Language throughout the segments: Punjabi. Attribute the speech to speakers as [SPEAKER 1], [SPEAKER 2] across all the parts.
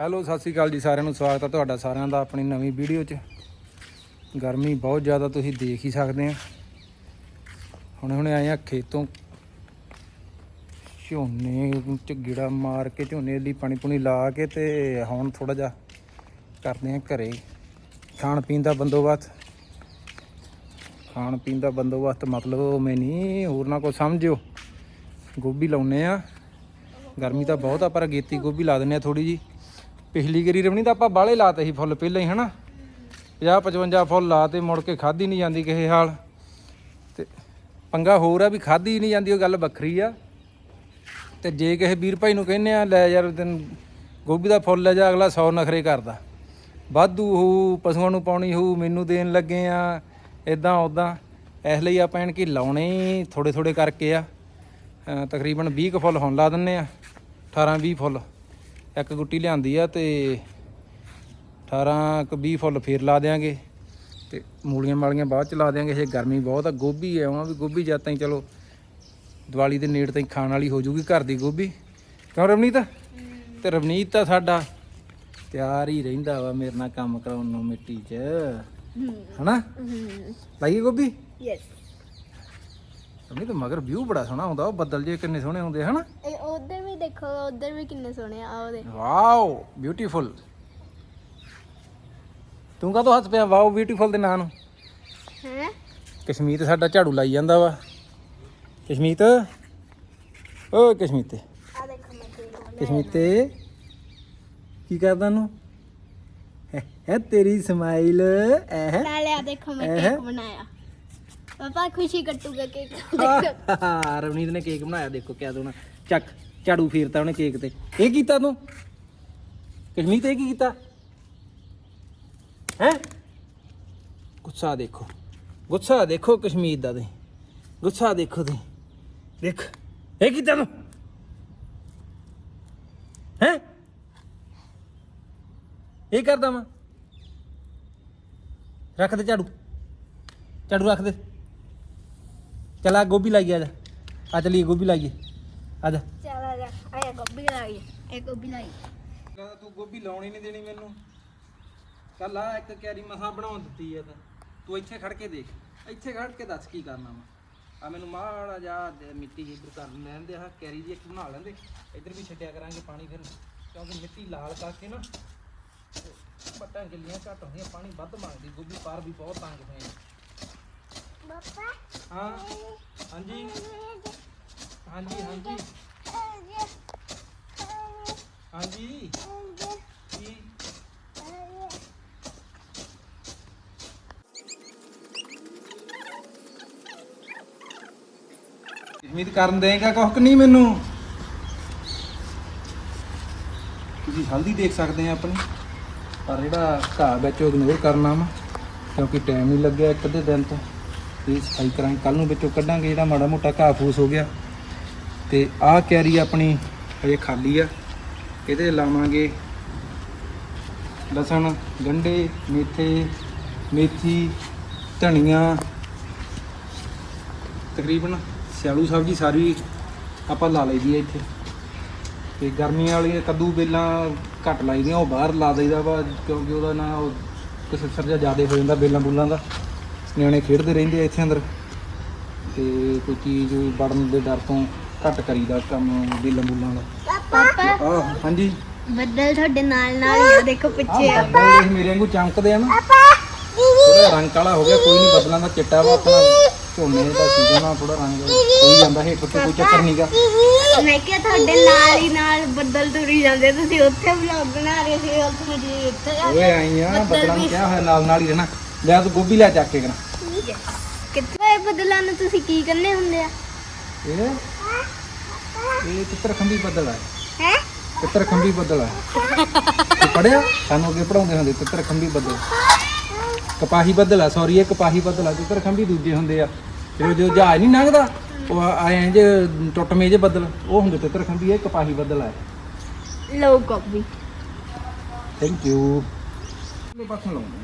[SPEAKER 1] ਹੈਲੋ ਸਤਿ ਸ਼੍ਰੀ ਅਕਾਲ ਜੀ ਸਾਰਿਆਂ ਨੂੰ ਸਵਾਗਤ ਹੈ ਤੁਹਾਡਾ ਸਾਰਿਆਂ ਦਾ ਆਪਣੀ ਨਵੀਂ ਵੀਡੀਓ 'ਚ ਗਰਮੀ ਬਹੁਤ ਜ਼ਿਆਦਾ ਤੁਸੀਂ ਦੇਖ ਹੀ ਸਕਦੇ ਆ ਹੁਣੇ ਹੁਣੇ ਆਏ ਆ ਖੇਤੋਂ ਝੋਨੇ 'ਚ ਗਿੜਾ ਮਾਰ ਕੇ ਝੋਨੇ ਲਈ ਪਾਣੀ ਪੁਣੀ ਲਾ ਕੇ ਤੇ ਹੁਣ ਥੋੜਾ ਜਿਹਾ ਕਰਦੇ ਆ ਘਰੇ ਖਾਣ ਪੀਣ ਦਾ ਬੰਦੋਬਸਤ ਖਾਣ ਪੀਣ ਦਾ ਬੰਦੋਬਸਤ ਮਤਲਬ ਮੈਂ ਨਹੀਂ ਹੋਰ ਨਾ ਕੋਈ ਸਮਝਿਓ ਗੋਭੀ ਲਾਉਨੇ ਆ ਗਰਮੀ ਤਾਂ ਬਹੁਤ ਆ ਪਰ ਅਗੇਤੀ ਗੋਭੀ ਲਾ ਦਿੰਨੇ ਆ ਥੋੜੀ ਜੀ ਪਿਛਲੀ ਗਰੀ ਰਵਣੀ ਤਾਂ ਆਪਾਂ ਬਾਲੇ ਲਾਤੇ ਸੀ ਫੁੱਲ ਪਹਿਲਾਂ ਹੀ ਹਨਾ 50 55 ਫੁੱਲ ਲਾਤੇ ਮੁੜ ਕੇ ਖਾਦੀ ਨਹੀਂ ਜਾਂਦੀ ਕਿਸੇ ਹਾਲ ਤੇ ਪੰਗਾ ਹੋਰ ਆ ਵੀ ਖਾਦੀ ਨਹੀਂ ਜਾਂਦੀ ਉਹ ਗੱਲ ਵੱਖਰੀ ਆ ਤੇ ਜੇ ਕਿਸੇ ਵੀਰ ਭਾਈ ਨੂੰ ਕਹਿੰਨੇ ਆ ਲੈ ਯਾਰ ਦਿਨ ਗੋਭੀ ਦਾ ਫੁੱਲ ਲੈ ਜਾ ਅਗਲਾ 100 ਨਖਰੇ ਕਰਦਾ ਵਾਧੂ ਹੋ ਪਸ਼ੂਆਂ ਨੂੰ ਪਾਉਣੀ ਹੋ ਮੈਨੂੰ ਦੇਣ ਲੱਗੇ ਆ ਇਦਾਂ ਉਦਾਂ ਇਸ ਲਈ ਆਪਾਂ ਇਹਨਾਂ ਕੀ ਲਾਉਣੇ ਥੋੜੇ ਥੋੜੇ ਕਰਕੇ ਆ ਤਕਰੀਬਨ 20 ਫੁੱਲ ਹੁਣ ਲਾ ਦਿੰਨੇ ਆ 18 20 ਫੁੱਲ ਇੱਕ ਗੁੱਟੀ ਲਿਆਂਦੀ ਆ ਤੇ 18 ਕ 20 ਫੁੱਲ ਫੇਰ ਲਾ ਦੇਾਂਗੇ ਤੇ ਮੂਲੀਆਂ ਮਾਲੀਆਂ ਬਾਅਦ ਚ ਲਾ ਦੇਾਂਗੇ ਜੇ ਗਰਮੀ ਬਹੁਤ ਆ ਗੋਭੀ ਐ ਉਹ ਵੀ ਗੋਭੀ ਜਾਂ ਤਾਈਂ ਚਲੋ ਦੀਵਾਲੀ ਦੇ ਨੇੜ ਤਾਂ ਖਾਣ ਵਾਲੀ ਹੋ ਜੂਗੀ ਘਰ ਦੀ ਗੋਭੀ ਕਿਉਂ ਰਵਨੀਤ ਤੇ ਰਵਨੀਤ ਤਾਂ ਸਾਡਾ ਤਿਆਰ ਹੀ ਰਹਿੰਦਾ ਵਾ ਮੇਰੇ ਨਾਲ ਕੰਮ ਕਰਾਉਣ ਨੂੰ ਮਿੱਟੀ 'ਚ ਹਨਾ ਲਾਈਏ ਗੋਭੀ ਯੈਸ ਸੰਨੀ ਤੇ ਮਗਰ ਵਿਊ ਬੜਾ ਸੋਹਣਾ ਹੁੰਦਾ ਉਹ ਬੱਦਲ ਜੇ ਕਿੰਨੇ ਸੋਹਣੇ ਹੁੰਦੇ ਹਨ
[SPEAKER 2] ਇਹ ਉਧਰ ਵੀ ਦੇਖੋ ਉਧਰ ਵੀ ਕਿੰਨੇ ਸੋਹਣੇ ਆ ਉਹਦੇ
[SPEAKER 1] ਵਾਓ ਬਿਊਟੀਫੁਲ ਤੂੰ ਤੋਂ ਹੱਥ ਪਿਆ ਵਾਓ ਬਿਊਟੀਫੁਲ ਦੇ ਨਾਂ ਨੂੰ ਹੈ ਕਸ਼ਮੀਰ ਸਾਡਾ ਝਾੜੂ ਲਾਈ ਜਾਂਦਾ ਵਾ ਕਸ਼ਮੀਰ ਓ ਕਸ਼ਮੀਰ ਤੇ ਆ ਦੇਖੋ ਮੈਂ ਕਸ਼ਮੀਰ ਤੇ ਕੀ ਕਰਦਾ ਨੂੰ ਹੈ ਤੇਰੀ ਸਮਾਈਲ
[SPEAKER 2] ਐ ਲੈ ਆ ਦੇਖੋ ਮੈਂ ਕੇਕ ਬਣਾਇਆ ਪਾਪਾ ਖੁਸ਼ੀ ਕੱਟੂਗਾ ਕੇਕ
[SPEAKER 1] ਹਾਂ ਰਵਨੀਤ ਨੇ ਕੇਕ ਬਣਾਇਆ ਦੇਖੋ ਕਿਆ ਦੋਣਾ ਚੱਕ ਝਾੜੂ ਫੇਰਤਾ ਉਹਨੇ ਕੇਕ ਤੇ ਇਹ ਕੀਤਾ ਤੂੰ ਕਸ਼ਮੀਰ ਤੇ ਕੀ ਕੀਤਾ ਹੈ ਗੁੱਸਾ ਦੇਖੋ ਗੁੱਸਾ ਦੇਖੋ ਕਸ਼ਮੀਰ ਦਾ ਦੇ ਗੁੱਸਾ ਦੇਖੋ ਤੇ ਦੇਖ ਇਹ ਕੀਤਾ ਤੂੰ ਹੈ ਇਹ ਕਰਦਾ ਮੈਂ ਰੱਖ ਦੇ ਝਾੜੂ ਝਾੜੂ ਰੱਖ ਦੇ चल ਗੋਭੀ गोभी लाइए ਆ आ चलिए गोभी लाइए आजा
[SPEAKER 2] ਚਲ ਆ ਜਾ ਆਇਆ ਗੋਭੀ ਲਾਈ ਇਹ ਗੋਭੀ ਲਾਈ
[SPEAKER 1] ਕਹਿੰਦਾ ਤੂੰ ਗੋਭੀ ਲਾਉਣੀ ਨਹੀਂ ਦੇਣੀ ਮੈਨੂੰ ਚੱਲ ਆ ਇੱਕ ਕੈਰੀ ਮਸਾ ਬਣਾਉਣ ਦਿੱਤੀ ਆ ਤਾਂ ਤੂੰ ਇੱਥੇ ਖੜ ਕੇ ਦੇਖ ਇੱਥੇ ਖੜ ਕੇ ਦੱਸ ਕੀ ਕਰਨਾ ਵਾ ਆ ਮੈਨੂੰ ਮਾੜਾ ਜਾ ਮਿੱਟੀ ਇੱਧਰ ਕਰ ਲੈਣ ਦੇ ਆ ਕੈਰੀ ਦੀ ਇੱਕ ਬਣਾ ਲੈਂਦੇ ਇੱਧਰ ਵੀ ਛੱਡਿਆ ਕਰਾਂਗੇ ਪਾਣੀ ਫਿਰ ਕਿਉਂਕਿ ਮਿੱਟੀ ਲਾਲ ਕਰਕੇ ਨਾ ਬੱਟਾਂ ਗਿੱਲੀਆਂ ਘੱਟ ਹੁੰਦੀਆਂ ਪਾਣੀ ਵੱਧ ਮੰਗਦੀ ਗੋਭੀ ਪਾਰ ਵੀ ਬਹੁਤ ਤੰਗ ਹੋਏ ਪਾਪਾ ਹਾਂ ਹਾਂਜੀ ਹਾਂਜੀ ਹਾਂਜੀ ਹਾਂਜੀ ਕੀ ਉਮੀਦ ਕਰਨ ਦੇਗਾ ਕੁਝ ਨਹੀਂ ਮੈਨੂੰ ਤੁਸੀਂ ਹਲਦੀ ਦੇਖ ਸਕਦੇ ਆ ਆਪਣੀ ਪਰ ਜਿਹੜਾ ਘਾਹ ਵਿੱਚ ਉਹ ਇਗਨੋਰ ਕਰਨਾ ਵਾ ਕਿਉਂਕਿ ਟਾਈਮ ਨਹੀਂ ਲੱਗਿਆ ਇੱਕ ਦੇ ਦਿਨ ਤੋਂ ਤੇ ਸਫਾਈ ਕਰਾਂਗੇ ਕੱਲ ਨੂੰ ਵਿੱਚੋਂ ਕੱਢਾਂਗੇ ਜਿਹੜਾ ਮਾੜਾ ਮੋਟਾ ਘਾਹ ਫੂਸ ਹੋ ਗਿਆ ਤੇ ਆਹ ਕੈਰੀ ਆਪਣੀ ਅਜੇ ਖਾਲੀ ਆ ਇਹਦੇ ਲਾਵਾਂਗੇ ਲਸਣ ਗੰਡੇ ਮੇਥੇ ਮੇਥੀ ਧਨੀਆ ਤਕਰੀਬਨ ਸਿਆਲੂ ਸਬਜ਼ੀ ਸਾਰੀ ਆਪਾਂ ਲਾ ਲਈ ਦੀ ਇੱਥੇ ਤੇ ਗਰਮੀਆਂ ਵਾਲੀ ਕੱਦੂ ਬੇਲਾਂ ਘੱਟ ਲਾਈਦੀਆਂ ਉਹ ਬਾਹਰ ਲਾ ਦਈਦਾ ਵਾ ਕਿਉਂਕਿ ਉਹਦਾ ਨਾ ਉਹ ਕਿਸੇ ਸਰਜਾ ਜ਼ਿਆਦਾ ਹੋ ਜਾਂਦਾ ਬੇਲਾਂ ਬੁੱਲਾਂ ਦਾ ਨਿਆਣੇ ਖੇਡਦੇ ਰਹਿੰਦੇ ਆ ਇੱਥੇ ਅੰਦਰ ਤੇ ਕੋਈ ਚੀਜ਼ ਵੜਨ ਦੇ ਡਰ ਤੋਂ ਘੱਟ ਕਰੀਦਾ ਕੰਮ ਵੀ ਲੰਬੂਲਾਂ ਦਾ ਪਾਪਾ ਹਾਂਜੀ
[SPEAKER 2] ਬੱਦਲ ਤੁਹਾਡੇ ਨਾਲ ਨਾਲ ਹੀ ਆ ਦੇਖੋ ਪਿੱਛੇ ਆ
[SPEAKER 1] ਬੱਦਲ ਮੇਰੇ ਵਾਂਗੂ ਚਮਕਦੇ ਆ ਨਾ ਥੋੜਾ ਰੰਗ ਕਾਲਾ ਹੋ ਗਿਆ ਕੋਈ ਨਹੀਂ ਬੱਦਲਾਂ ਦਾ ਚਿੱਟਾ ਵਾ ਆਪਣਾ ਝੋਨੇ ਦਾ ਸੀਜ਼ਨ ਆ ਥੋੜਾ ਰੰਗ ਕੋਈ ਜਾਂਦਾ ਹੇਠ ਉੱਤੇ ਕੋਈ ਚੱਕਰ ਨਹੀਂਗਾ
[SPEAKER 2] ਮੈਂ ਕਿਹਾ ਤੁਹਾਡੇ ਨਾਲ ਹੀ ਨਾਲ ਬੱਦਲ ਤੁਰੀ ਜਾਂਦੇ ਤੁਸੀਂ ਉੱਥੇ ਵਲੌਗ ਬਣਾ ਰਹੇ ਸੀ ਉੱਥੇ
[SPEAKER 1] ਜੀ ਇੱਥੇ ਓਏ ਆਈਆਂ ਬੱਦਲਾਂ ਕਿਹਾ ਹੋਇਆ ਨਾਲ ਨਾਲ ਹੀ ਰਹਿਣਾ ਲੈ ਤੂੰ ਗੋਭੀ ਲੈ ਚੱਕ ਕੇ ਕਰਾਂ
[SPEAKER 2] ਕਿੱਥੇ ਬਦਲਾਂ ਨੂੰ ਤੁਸੀਂ ਕੀ ਕਰਨੇ ਹੁੰਦੇ ਆ ਇਹ
[SPEAKER 1] ਇਹ ਕਿੱਤਰ ਖੰਭੀ ਬਦਲ ਆ ਹੈ ਕਿੱਤਰ ਖੰਭੀ ਬਦਲ ਆ ਪੜਿਆ ਸਾਨੂੰ ਅੱਗੇ ਪੜਾਉਂਦੇ ਹੁੰਦੇ ਕਿੱਤਰ ਖੰਭੀ ਬਦਲ ਕਪਾਹੀ ਬਦਲ ਆ ਸੌਰੀ ਇਹ ਕਪਾਹੀ ਬਦਲ ਆ ਕਿੱਤਰ ਖੰਭੀ ਦੂਜੇ ਹੁੰਦੇ ਆ ਜੇ ਜੋ ਜਹਾਜ਼ ਨਹੀਂ ਲੰਘਦਾ ਉਹ ਆਏ ਜੇ ਟੁੱਟਮੇ ਜੇ ਬਦਲ ਉਹ ਹੁੰਦੇ ਕਿੱਤਰ ਖੰਭੀ ਇਹ ਕਪਾਹੀ ਬਦਲ ਆ
[SPEAKER 2] ਲਓ ਕਾਪੀ
[SPEAKER 1] ਥੈਂਕ ਯੂ ਨੂੰ
[SPEAKER 2] ਬਸ ਲਾਉਂਦੇ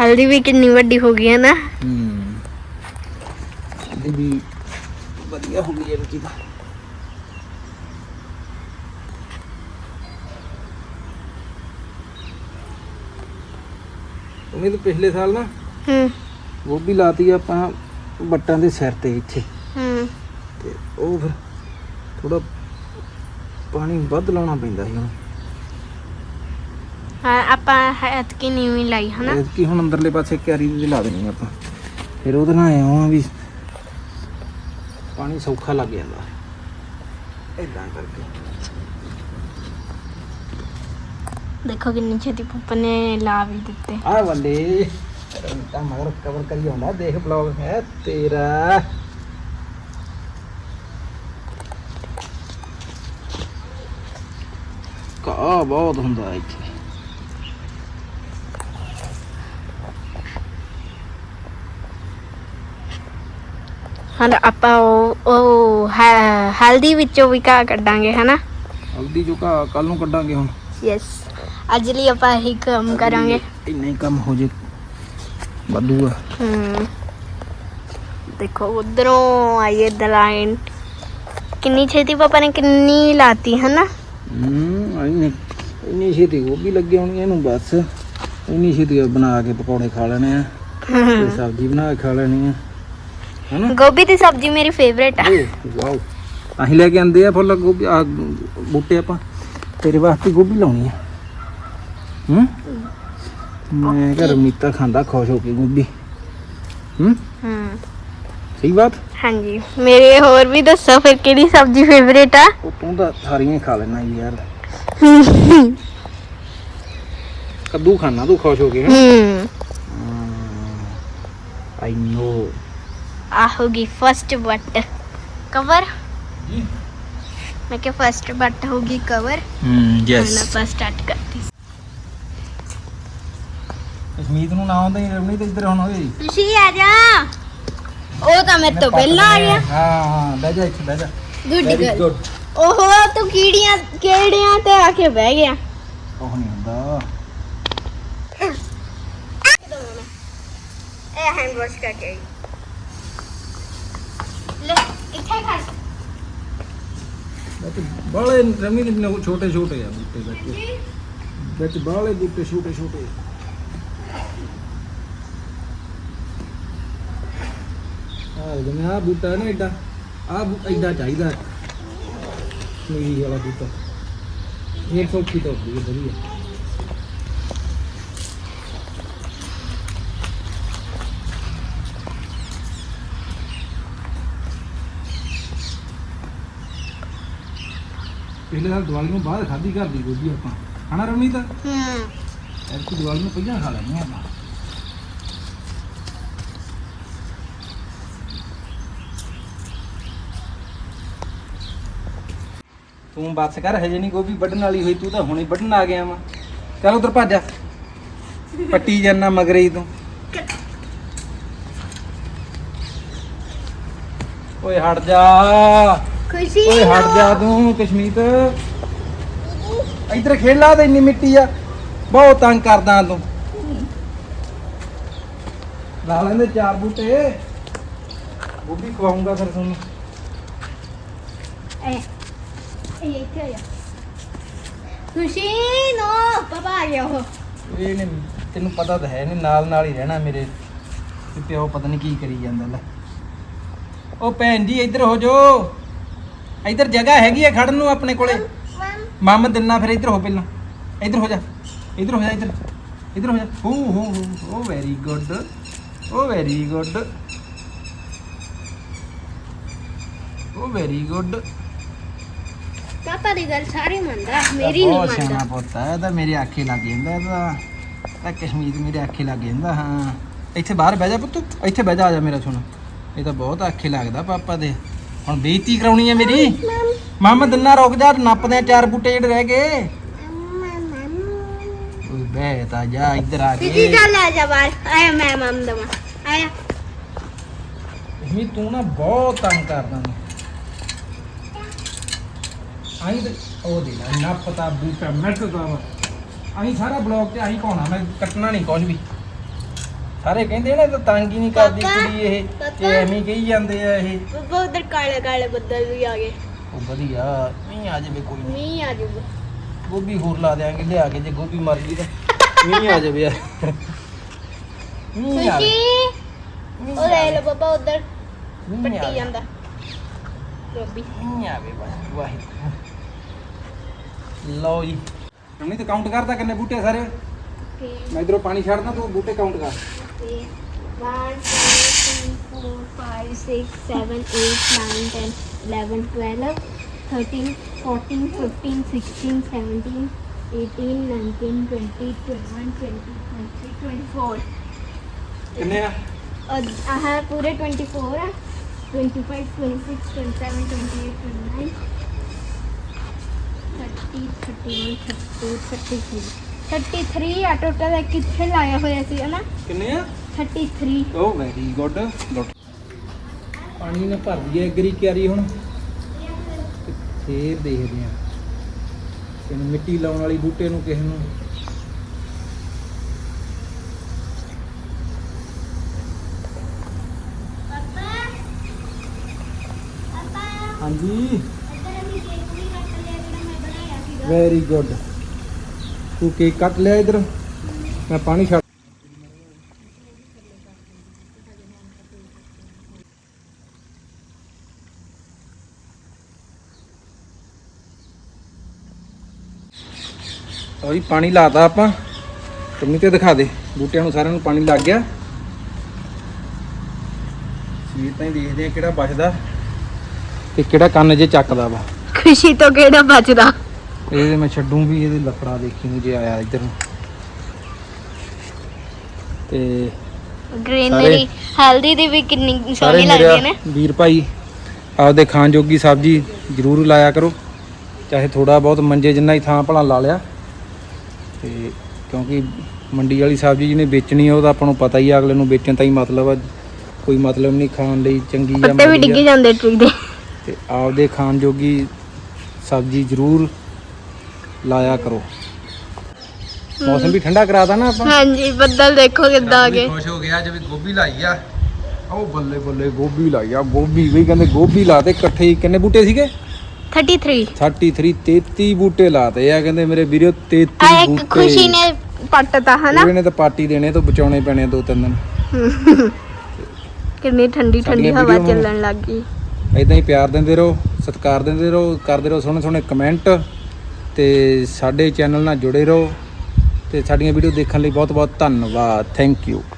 [SPEAKER 2] ਹਲਦੀ ਵੀ ਕਿੰਨੀ ਵੱਡੀ ਹੋ ਗਈ ਹੈ ਨਾ ਹੂੰ
[SPEAKER 1] ਹਲਦੀ ਵੀ ਵਧੀਆ ਹੋ ਗਈ ਹੈ ਰੁਕੀ ਦਾ ਉਮੀਦ ਪਿਛਲੇ ਸਾਲ ਨਾ ਹੂੰ ਗੋਭੀ ਲਾਤੀ ਆਪਾਂ ਬੱਟਾਂ ਦੇ ਸਿਰ ਤੇ ਇੱਥੇ ਹੂੰ ਤੇ ਉਹ ਫਿਰ ਥੋੜਾ ਪਾਣੀ ਵੱਧ ਲਾਉਣਾ ਪੈਂਦਾ ਸੀ ਉਹਨੂੰ
[SPEAKER 2] ਹਾਂ ਆਪਾਂ ਐਤਕੀ ਨੀਵੀਂ ਲਾਈ ਹਨਾ
[SPEAKER 1] ਐਤਕੀ ਹੁਣ ਅੰਦਰਲੇ ਪਾਸੇ ਕਿਆਰੀ ਦੀ ਲਾ ਦੇਣੀ ਆਪਾਂ ਫਿਰ ਉਹਦੇ ਨਾਲ ਹਾਂ ਵੀ ਪਾਣੀ ਸੌਖਾ ਲੱਗ ਜਾਂਦਾ ਇਦਾਂ ਕਰਕੇ
[SPEAKER 2] ਦੇਖੋ ਕਿੰਨੀ ਛੇਤੀ ਪੁੱਪ ਨੇ ਲਾ ਵੀ ਦਿੱਤੇ
[SPEAKER 1] ਆ ਵੱਲੇ ਤਾਂ ਮਗਰ ਕਵਰ ਕਰੀ ਆਉਂਦਾ ਦੇਖ ਬਲੌਗ ਹੈ ਤੇਰਾ ਕਾ ਬਹੁਤ ਹੁੰਦਾ ਇੱਥੇ
[SPEAKER 2] ਹਾਂ ਆਪਾਂ ਉਹ ਉਹ ਹਲਦੀ ਵਿੱਚੋਂ ਵੀ ਕਾ ਕੱਢਾਂਗੇ ਹਨਾ
[SPEAKER 1] ਹਲਦੀ ਜੋ ਕਾ ਕੱਲ ਨੂੰ ਕੱਢਾਂਗੇ ਹੁਣ
[SPEAKER 2] ਯੈਸ ਅੱਜ ਲਈ ਆਪਾਂ ਇਹ ਕੰਮ ਕਰਾਂਗੇ
[SPEAKER 1] ਇੰਨਾ ਹੀ ਕੰਮ ਹੋ ਜੇ ਵਧੂਗਾ ਹਮ
[SPEAKER 2] ਦੇਖੋ ਉਧਰੋਂ ਆਈ ਹੈ ਲਾਈਨ ਕਿੰਨੀ ਛੇਤੀ ਪਾਪਾ ਨੇ ਕਿੰਨੀ ਲਾਤੀ ਹਨਾ
[SPEAKER 1] ਹੂੰ ਇੰਨੀ ਇੰਨੀ ਛੇਤੀ ਵੀ ਲੱਗੇ ਹੋਣੀ ਇਹਨੂੰ ਬਸ ਇੰਨੀ ਛੇਤੀ ਬਣਾ ਕੇ ਪਕੌੜੇ ਖਾ ਲੈਣੇ ਆ ਤੇ ਸਬਜ਼ੀ ਬਣਾ ਕੇ ਖਾ ਲੈਣੀ ਆ
[SPEAKER 2] गोभी की सब्जी मेरी फेवरेट
[SPEAKER 1] है अं लेके आते हैं फुल गोभी बूटे आप तेरे वास्ते गोभी लानी है मैं घर मीता खांदा खुश होके गोभी सही बात
[SPEAKER 2] हां जी मेरे और भी दसो फिर सब्जी फेवरेट
[SPEAKER 1] है तू तो तू खुश होके हम्म
[SPEAKER 2] ਆ ਗਈ ਫਸਟ ਬੱਟ ਕਵਰ ਮੈਂ ਕਿ ਫਸਟ ਬੱਟ ਗਈ ਕਵਰ
[SPEAKER 1] ਹਮ ਯੈਸ ਮੈਂ ਆਪਾਂ ਸਟਾਰਟ ਕਰਤੀ ਅਸ਼ਮੀਤ ਨੂੰ ਨਾ ਆਉਂਦਾ ਹੀ ਰਮਣੀ ਤੇ ਇੱਧਰ ਹੁਣ ਹੋਏ
[SPEAKER 2] ਤੁਸੀਂ ਆ ਜਾ ਉਹ ਤਾਂ ਮੇਰੇ ਤੋਂ ਪਹਿਲਾਂ ਆ ਗਿਆ
[SPEAKER 1] ਹਾਂ ਹਾਂ ਬਹਿ ਜਾ ਇੱਥੇ ਬਹਿ ਜਾ
[SPEAKER 2] ਗੁੱਡ ਗੁੱਡ ਓਹੋ ਤੂੰ ਕੀੜੀਆਂ ਕਿਹੜੀਆਂ ਤੇ ਆ ਕੇ ਬਹਿ ਗਿਆ ਉਹ ਨਹੀਂ ਹੁੰਦਾ ਇਹ ਹੈਂਡ ਵਾਸ਼ ਕਰਕੇ
[SPEAKER 1] ਬਾਲੇ ਰਮੀ ਦੇ ਨੇ ਛੋਟੇ ਛੋਟੇ ਆ ਬੂਟੇ ਵਿੱਚ ਵਿੱਚ ਬਾਲੇ ਬੂਟੇ ਛੋਟੇ ਛੋਟੇ ਆ ਜਿਵੇਂ ਆ ਬੂਟਾ ਨਾ ਐਡਾ ਆ ਐਡਾ ਚਾਹੀਦਾ ਮੇਰੀ ਵਾਲਾ ਬੂਟਾ ਇਹ ਫੋਕੀ ਤੋਂ ਵਧੀਆ ਪਹਿਲੇ ਸਾਲ ਦਿਵਾਲੀ ਨੂੰ ਬਾਅਦ ਖਾਦੀ ਘਰ ਦੀ ਗੋਦੀ ਆਪਾਂ ਹਨਾ ਤਾਂ ਹਾਂ ਐਸੀ ਦਿਵਾਲੀ ਨੂੰ ਪਹਿਲਾਂ ਖਾ ਲੈਣੀ ਆਪਾਂ ਤੂੰ ਬਾਤ ਕਰ ਹਜੇ ਨਹੀਂ ਗੋਭੀ ਵੱਢਣ ਵਾਲੀ ਹੋਈ ਤੂੰ ਤਾਂ ਹੁਣੇ ਵੱਢਣ ਆ ਗਿਆ ਵਾ ਚੱਲ ਉਧਰ ਭੱਜ ਜਾ ਪੱਟੀ ਜਾਨਾ ਮਗਰੇ ਤੂੰ ਓਏ ਹਟ ਜਾ ਖੁਸ਼ੀ ਓਏ ਹਟ ਜਾ ਤੂੰ ਕਸ਼ਮੀਤ ਇਧਰ ਖੇਲਾ ਤੇ ਇੰਨੀ ਮਿੱਟੀ ਆ ਬਹੁਤ ਤੰਗ ਕਰਦਾ ਤੂੰ ਲਾ ਲੈਂਦੇ ਚਾਰ ਬੂਟੇ ਉਹ ਖਵਾਉਂਗਾ ਫਿਰ ਤੁਹਾਨੂੰ ਐ
[SPEAKER 2] ਇਹ ਇੱਥੇ ਆ ਖੁਸ਼ੀ ਨੋ ਪਪਾ ਆ ਗਿਆ
[SPEAKER 1] ਇਹ ਨੇ ਤੈਨੂੰ ਪਤਾ ਤਾਂ ਹੈ ਨਹੀਂ ਨਾਲ ਨਾਲ ਹੀ ਰਹਿਣਾ ਮੇਰੇ ਤੇ ਪਿਓ ਪਤਾ ਨਹੀਂ ਕੀ ਕਰੀ ਜਾਂਦਾ ਲੈ ਉਹ ਭੈਣ ਜੀ ਇੱਧਰ ਹੋ ਜਾਓ ਇਧਰ ਜਗ੍ਹਾ ਹੈਗੀ ਐ ਖੜਨ ਨੂੰ ਆਪਣੇ ਕੋਲੇ ਮਮ ਦਿੰਨਾ ਫਿਰ ਇਧਰ ਹੋ ਪਹਿਲਾਂ ਇਧਰ ਹੋ ਜਾ ਇਧਰ ਹੋ ਜਾ ਇਧਰ ਇਧਰ ਹੋ ਜਾ ਹੋ ਹੋ ਹੋ ਵੈਰੀ ਗੁੱਡ ਓ ਵੈਰੀ ਗੁੱਡ ਓ ਵੈਰੀ ਗੁੱਡ
[SPEAKER 2] ਪਾਪਾ ਦੀ ਗੱਲ ਸਾਰੀ ਮੰਨਦਾ ਮੇਰੀ ਨਹੀਂ ਮੰਨਦਾ ਉਹ ਸਿਆਣਾ
[SPEAKER 1] ਪੁੱਤ ਤਾਂ ਮੇਰੇ ਅੱਖੇ ਲੱਗ ਜਾਂਦਾ ਇਹਦਾ ਤਾਂ ਕਸ਼ਮੀਰ ਮੇਰੇ ਅੱਖੇ ਲੱਗ ਜਾਂਦਾ ਹਾਂ ਇੱਥੇ ਬਾਹਰ ਬਹਿ ਜਾ ਪੁੱਤ ਇੱਥੇ ਬਹਿ ਜਾ ਆ ਜਾ ਮੇਰਾ ਸੁਣ ਇਹ ਤਾਂ ਬਹੁਤ ਅੱਖੇ ਲੱਗਦਾ ਪਾਪਾ ਦੇ ਹੁਣ ਬੇਇੱਜ਼ਤੀ ਕਰਾਉਣੀ ਹੈ ਮੇਰੀ ਮਾਮਾ ਦੰਨਾ ਰੁਕ ਜਾ ਨੱਪਦੇ ਚਾਰ ਬੂਟੇ ਜਿਹੜੇ ਰਹਿ ਗਏ ਉਹ ਬੈ ਤਾ ਜਾ ਇੱਧਰ ਆ ਕੇ ਜੀ ਚੱਲ ਆ ਜਾ ਬਾਹਰ ਆਇਆ ਮੈਂ ਮਮ ਦਵਾ ਆਇਆ ਇਹ ਤੂੰ ਨਾ ਬਹੁਤ ਤੰਗ ਕਰਦਾ ਮੈਂ ਆਈ ਉਹ ਦੇ ਨਾ ਪਤਾ ਬੂਟਾ ਮਿੱਟਦਾ ਵਾ ਆਈ ਸਾਰਾ ਬਲੌਗ ਤੇ ਆਹੀ ਕੋਣਾ ਮੈਂ ਕੱਟਣਾ ਨਹੀਂ ਕੁਝ ਵੀ ਸਾਰੇ ਕਹਿੰਦੇ ਨੇ ਤਾਂ ਤੰਗ ਹੀ ਨਹੀਂ ਕਰਦੀ ਕੁੜੀ ਇਹ ਇਹ ਐਵੇਂ ਹੀ ਕਹੀ ਜਾਂਦੇ ਆ ਇਹ
[SPEAKER 2] ਬੱਬਾ ਉਧਰ ਕਾਲੇ ਕਾਲੇ ਬੱਦਲ ਵੀ ਆ ਗਏ
[SPEAKER 1] ਉਹ ਵਧੀਆ ਨਹੀਂ ਆ ਜਾਵੇ ਕੋਈ ਨਹੀਂ
[SPEAKER 2] ਮੀਂਹ ਆ ਜਾਊਗਾ
[SPEAKER 1] ਗੋਭੀ ਹੋਰ ਲਾ ਦੇਾਂਗੇ ਲਿਆ ਕੇ ਜੇ ਗੋਭੀ ਮਰ ਗਈ ਤਾਂ ਨਹੀਂ ਆ ਜਾਵੇ ਯਾਰ
[SPEAKER 2] ਨਹੀਂ ਆ ਜਾਵੇ, ਉਹ ਲੈ ਲੋ ਬੱਬਾ ਉਧਰ ਪੱਟੀ ਜਾਂਦਾ ਵੀ ਨਹੀਂ ਆਵੇ ਬਸ ਵਾਹ
[SPEAKER 1] ਲਓ ਜੀ ਅਮਨੀ ਤਾਂ ਕਾਊਂਟ ਕਰਦਾ ਕਿੰਨੇ ਬੂਟੇ ਸਾਰੇ ਮੈਂ ਇਧਰੋਂ ਪਾਣੀ ਛੱਡਦਾ ਤੂੰ ਬੂਟੇ ਕਾਊਂਟ ਕਰ 1,
[SPEAKER 2] 2, 3, 4, 5, 6, 7, 8, 9, 10, 11, 12, 13, 14, 15, 16, 17, 18, 19, 20, 21, 20, 23, 24. ਕਿੰਨੇ ਆ ਆਹ ਪੂਰੇ 24 ਆ 25 26 27 28 29 30 31 32 33 33 ਆ ਟੋਟਲ ਦਾ ਕਿੱਥੇ ਲਾਇਆ ਹੋਇਆ ਸੀ ਹਨਾ ਕਿੰਨੇ ਆ 33
[SPEAKER 1] ਓ ਵੈਰੀ ਗੁੱਡ ਲੋਟ ਪਾਣੀ ਨੇ ਭਰ ਗਿਆ ਅਗਰੀ ਕਿਆਰੀ ਹੁਣ ਫੇਰ ਦੇਖਦੇ ਆ ਇਹਨੂੰ ਮਿੱਟੀ ਲਾਉਣ ਵਾਲੀ ਬੂਟੇ ਨੂੰ ਕਿਸੇ ਨੂੰ ਹਾਂਜੀ ਵੀ ਲਿਆ ਜਿਹੜਾ ਮੈਂ ਬਣਾਇਆ ਸੀਗਾ ਵੈਰੀ ਗੁੱਡ ਤੂੰ ਕੇਕ ਕੱਟ ਲਿਆ ਇਧਰ ਮੈਂ ਪਾਣੀ ਛੱਡ ਸੌਰੀ ਪਾਣੀ ਲਾਤਾ ਆਪਾਂ ਤੁਮੀ ਤੇ ਦਿਖਾ ਦੇ ਬੂਟਿਆਂ ਨੂੰ ਸਾਰਿਆਂ ਨੂੰ ਪਾਣੀ ਲੱਗ ਗਿਆ ਸੀ ਤਾਂ ਹੀ ਦੇਖਦੇ ਆ ਕਿਹੜਾ ਬਚਦਾ ਤੇ ਕਿਹੜਾ ਕੰਨ ਜੇ ਚੱਕਦਾ ਵਾ
[SPEAKER 2] ਖੁਸ਼ੀ ਤੋਂ ਕਿਹੜਾ ਬਚਦਾ
[SPEAKER 1] ਇਹਦੇ ਮੈਂ ਛੱਡੂ ਵੀ ਇਹਦੇ ਲੱਕੜਾ ਦੇਖੀ ਨੂੰ ਜੇ ਆਇਆ ਇੱਧਰ ਨੂੰ ਤੇ
[SPEAKER 2] ਗ੍ਰੀਨਰੀ ਹੈਲਦੀ ਦੀ ਵੀ ਕਿੰਨੀ ਸੋਹਣੀ ਲੱਗਦੀ
[SPEAKER 1] ਨੇ ਵੀਰ ਭਾਈ ਆਪਦੇ ਖਾਣ ਜੋਗੀ ਸਬਜ਼ੀ ਜ਼ਰੂਰ ਲਾਇਆ ਕਰੋ ਚਾਹੇ ਥੋੜਾ ਬਹੁਤ ਮੰਜੇ ਜਿੰਨਾ ਹੀ ਥਾਂ ਭਲਾ ਲਾ ਲਿਆ ਤੇ ਕਿਉਂਕਿ ਮੰਡੀ ਵਾਲੀ ਸਬਜ਼ੀ ਜਿਹਨੇ ਵੇਚਣੀ ਉਹ ਤਾਂ ਆਪਾਂ ਨੂੰ ਪਤਾ ਹੀ ਅਗਲੇ ਨੂੰ ਵੇਚਣ ਤਾਂ ਹੀ ਮਤਲਬ ਆ ਕੋਈ ਮਤਲਬ ਨਹੀਂ ਖਾਣ ਲਈ ਚੰਗੀ ਜਾਂ ਮੰਡੀ
[SPEAKER 2] ਵੀ ਡਿੱਗੇ ਜਾਂਦੇ ਟਰੀ ਦੇ
[SPEAKER 1] ਤੇ ਆਪਦੇ ਖਾਣ ਜੋਗੀ ਸਬਜ਼ੀ ਜ਼ਰੂਰ ਲਾਇਆ ਕਰੋ ਮੌਸਮ ਵੀ ਠੰਡਾ ਕਰਾਤਾ ਨਾ ਆਪਾਂ
[SPEAKER 2] ਹਾਂਜੀ ਬੱਦਲ ਦੇਖੋ ਕਿੱਦਾਂ ਆ ਗਏ
[SPEAKER 1] ਖੁਸ਼ ਹੋ ਗਿਆ ਜਿਵੇਂ ਗੋਭੀ ਲਾਈ ਆ ਉਹ ਬੱਲੇ ਬੱਲੇ ਗੋਭੀ ਲਾਈ ਆ ਗੋਭੀ ਵੀ ਕਹਿੰਦੇ ਗੋਭੀ ਲਾਤੇ ਇਕੱਠੇ ਹੀ ਕਿੰਨੇ ਬੂਟੇ ਸੀਗੇ 33 33 33 ਬੂਟੇ ਲਾਤੇ ਆ ਕਹਿੰਦੇ ਮੇਰੇ ਵੀਰੋ 33 ਬੂਟੇ ਆ
[SPEAKER 2] ਇੱਕ ਖੁਸ਼ੀ ਨੇ ਪੱਟਤਾ ਹਨਾ
[SPEAKER 1] ਉਹਨੇ ਤਾਂ ਪਾਰਟੀ ਦੇਣੇ ਤੋਂ ਬਚਾਉਣੇ ਪੈਣੇ ਦੋ ਤਿੰਨ ਦਿਨ
[SPEAKER 2] ਕਿੰਨੀ ਠੰਡੀ ਠੰਡੀ ਹਵਾ ਚੱਲਣ ਲੱਗ ਗਈ
[SPEAKER 1] ਐਦਾਂ ਹੀ ਪਿਆਰ ਦਿੰਦੇ ਰਹੋ ਸਤਿਕਾਰ ਦਿੰਦੇ ਰਹੋ ਕਰਦੇ ਰਹੋ ਸੋਹਣੇ ਸੋਹਣੇ ਕਮੈਂਟ ਤੇ ਸਾਡੇ ਚੈਨਲ ਨਾਲ ਜੁੜੇ ਰਹੋ ਤੇ ਸਾਡੀਆਂ ਵੀਡੀਓ ਦੇਖਣ ਲਈ ਬਹੁਤ ਬਹੁਤ ਧੰਨਵਾਦ ਥੈਂਕ ਯੂ